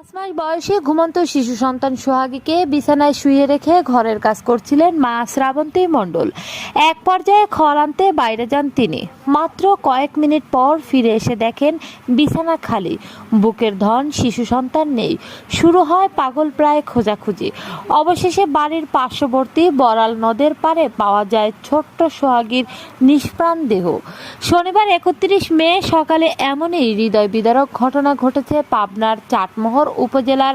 পাঁচ মাস বয়সে ঘুমন্ত শিশু সন্তান সোহাগীকে বিছানায় শুয়ে রেখে ঘরের কাজ করছিলেন মা শ্রাবন্তী মণ্ডল। এক পর্যায়ে খড় আনতে বাইরে যান তিনি। মাত্র কয়েক মিনিট পর ফিরে এসে দেখেন বিছানা খালি। বুকের ধন শিশু সন্তান নেই। শুরু হয় পাগল প্রায় খোঁজাখুঁজি। অবশেষে বাড়ির পার্শ্ববর্তী বড়াল নদের পারে পাওয়া যায় ছোট্ট সোহাগীর নিষ্প্রাণ দেহ। শনিবার একত্রিশ মে সকালে এমনই হৃদয় বিদারক ঘটনা ঘটেছে পাবনার চাটমোহর উপজেলার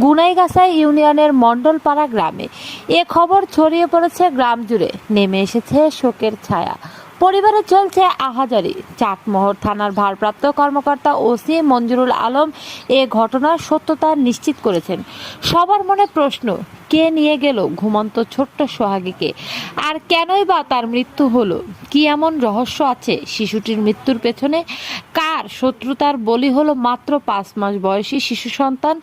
গুনাইগাছা ইউনিয়নের মণ্ডলপাড়া গ্রামে। এ খবর ছড়িয়ে পড়েছে গ্রাম জুড়ে। নেমে এসেছে শোকের ছায়া। পরিবারে চলছে আহাজারি। চাটমোহর থানার ভারপ্রাপ্ত কর্মকর্তা ওসি মঞ্জুরুল আলম এ ঘটনার সত্যতা নিশ্চিত করেছেন। সবার মনে প্রশ্ন, কে নিয়ে গেল ঘুমন্ত ছোট্ট সোহাগীকে? আর কেনই বা তার মৃত্যু হলো? কি এমন রহস্য আছে শিশুটির মৃত্যুর পেছনে? কার শত্রুতার বলি হলো মাত্র পাঁচ মাস বয়সী শিশু সন্তান।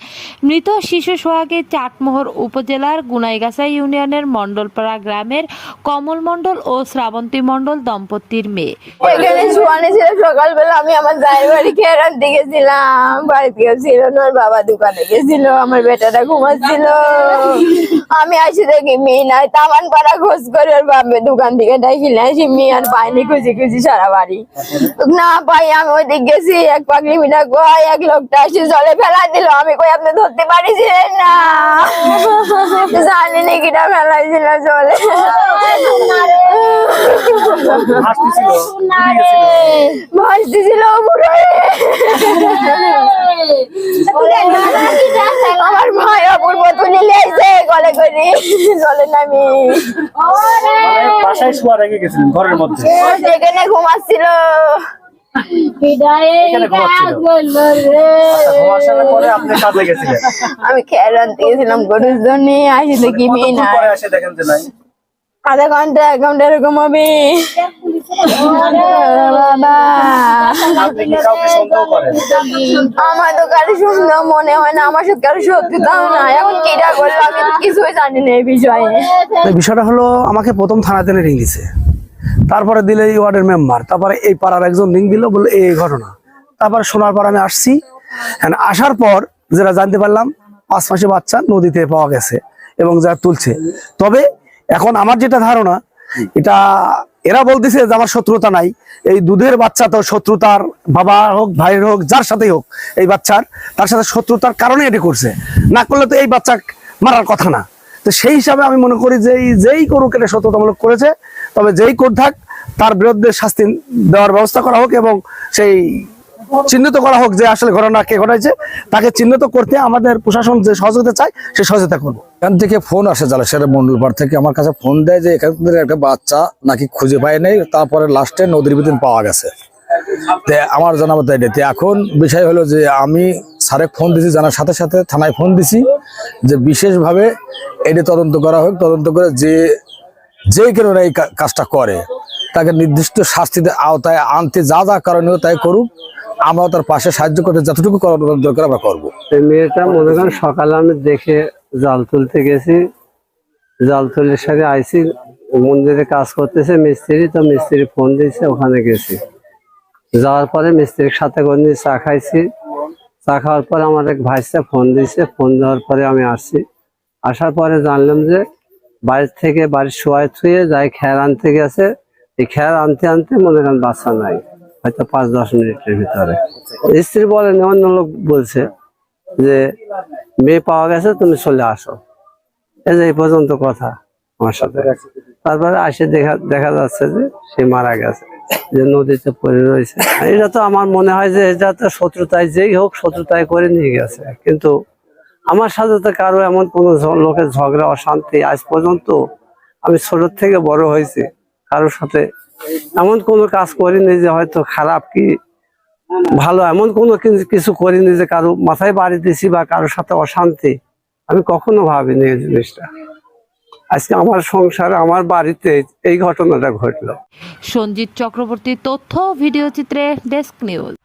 মৃত শিশু সোহাগী চাটমোহর উপজেলার গুনাইগাছা ইউনিয়নের মণ্ডলপাড়া গ্রামের কমল মণ্ডল ও শ্রাবন্তী মণ্ডল দম্পতির মেয়ে। এখানে ছিল, সকালবেলা আমি আমার বাড়ি রাখতে গেছিলাম। বাড়িতে না বাবা দোকানে গেছিল, আমার বেটাটা ঘুমাচ্ছিল। আমি আসি দেখি মেয়ে নাই তামান পাড়া খোঁজ করে ওর দোকান থেকে ডাকিলে আসি মেয়ে আর পাইনি খুঁজি খুঁজি সারা বাড়ি। না পাই, আমি ওই দিক গেছি এক পাগলি মিনা কয় এক লোকটা আসি জলে ফেলা দিল। আমি কই আপনি ধরতে পারিছিলেন না? জানি নাকিটা ফেলাইছিল জলে। ভাসতেছিল পুরো আমার ভাই অপূর্ব তুলে লিয়েছে গলে করে জলে নামি। বাসায় শোয়া রেখে গেছিলেন ঘরের মধ্যে। যেখানে ঘুমাচ্ছিল আচ্ছা, ঘুমানোর পরে আপনি কাজে গেছিলেন? আমি খেয়াল আনতে গেছিলাম গরুর জন্য আসি দেখি মেয়ে নাই। আধা ঘণ্টা এক ঘণ্টা এরকম হবে। সন্দেহ আমার তো কারও সুন্দর মনে হয় না আমার সাথে কারও সত্যতাও না। এখন কিটা করল আমি কিছুই জানি না এই বিষয়ে। বিষয়টা হলো আমাকে প্রথম থানাতে রিং দিছে। তারপরে দিলে এই ওয়ার্ডের মেম্বার তারপরে এই পাড়ার একজন লিঙ্ক দিল বলে এই ঘটনা। তারপরে শোনার পর আমি আসছি। আসার পর যেটা জানতে পারলাম, পাঁচ মাসে বাচ্চা নদীতে পাওয়া গেছে এবং যা তুলছে। তবে এখন আমার যেটা ধারণা, এটা এরা বলতেছে যে আমার শত্রুতা নাই। এই দুধের বাচ্চা তো শত্রুতার বাবা হোক, ভাইয়ের হোক, যার সাথেই হোক, এই বাচ্চার, তার সাথে শত্রুতার কারণে এটি করছে। না করলে তো এই বাচ্চা মারার কথা না। তো সেই হিসাবে আমি মনে করি যে যেই করুক এটা সত্যতামূলক করেছে, তবে যেই কর থাক, তার বিরুদ্ধে শাস্তি দেওয়ার ব্যবস্থা করা হোক এবং সেই চিহ্নিত করা হোক যে আসলে ঘটনা কে ঘটাইছে, তাকে চিহ্নিত করতে আমাদের প্রশাসন যে সহযোগিতা চায়, সে সহযোগিতা করব। এখান থেকে ফোন আসে জালাশের মন্ডলপাড় থেকে আমার কাছে ফোন দেয় যে এখান থেকে একটা বাচ্চা নাকি খুঁজে পায় নাই, তারপরে লাস্টে নদীর ভিতরে পাওয়া গেছে। আমার জানাব তাই তে এখন বিষয় হলো যে আমি স্যারে ফোন দিছি, জানার সাথে সাথে থানায় ফোন দিছি যে বিশেষভাবে এটি তদন্ত করা হোক, তদন্ত করে যে যে কারণে এই কাজটা করে। তাকে নির্দিষ্ট শাস্তিতে আওতায় আনতে যা যা কারণেও তাই করুক। আমরাও তার পাশে সাহায্য করতে যতটুকু করার দরকার আমরা করব। মেয়েটা মনে করেন সকালে আমি দেখে জাল তুলতে গেছি। জাল তুলে সাথে আইসি মন্দিরে কাজ করতেছে, মিস্ত্রি তো মিস্ত্রি ফোন দিয়েছে, ওখানে গেছি। যাওয়ার পরে মিস্ত্রির সাথে করে চা খাইছি। চা খাওয়ার পরে আমার এক ভাইসা ফোন দিয়েছে, ফোন দেওয়ার পরে আমি আসছি। আসার পরে জানলাম যে বাড়ির থেকে বাড়ির শোয়ায় থুয়ে যাই খেয়ার আনতে গেছে। এই খেয়ার আনতে আনতে মনে করেন বাচ্চা নাই, হয়তো পাঁচ দশ মিনিটের ভিতরে। স্ত্রী বলেন, অন্য লোক বলছে যে, মেয়ে পাওয়া গেছে, তুমি চলে আসো। এই যে এই পর্যন্ত কথা আমার সাথে। তারপরে আসে দেখা দেখা যাচ্ছে যে সে মারা গেছে, যে নদীতে পড়ে রয়েছে। এটা তো আমার মনে হয় যে, এটা তো শত্রুতায় যেই হোক শত্রুতায় করে নিয়ে গেছে। কিন্তু আমার সাথে তো কারও এমন কোনো লোকের ঝগড়া, অশান্তি আজ পর্যন্ত আমি ছোট থেকে বড় হয়েছি, কারোর সাথে এমন কোনো কাজ করিনি যে হয়তো খারাপ কি, ভালো এমন কোনো কিছু- করিনি যে কারও মাথায় বাড়ি দিছি বা কারোর সাথে অশান্তি, আমি কখনো ভাবিনি এই জিনিসটা। আজকে আমার সংসারে, আমার বাড়িতে এই ঘটনাটা ঘটলো। সঞ্জিত চক্রবর্তী তথ্য, ভিডিও চিত্রে ডেস্ক নিউজ।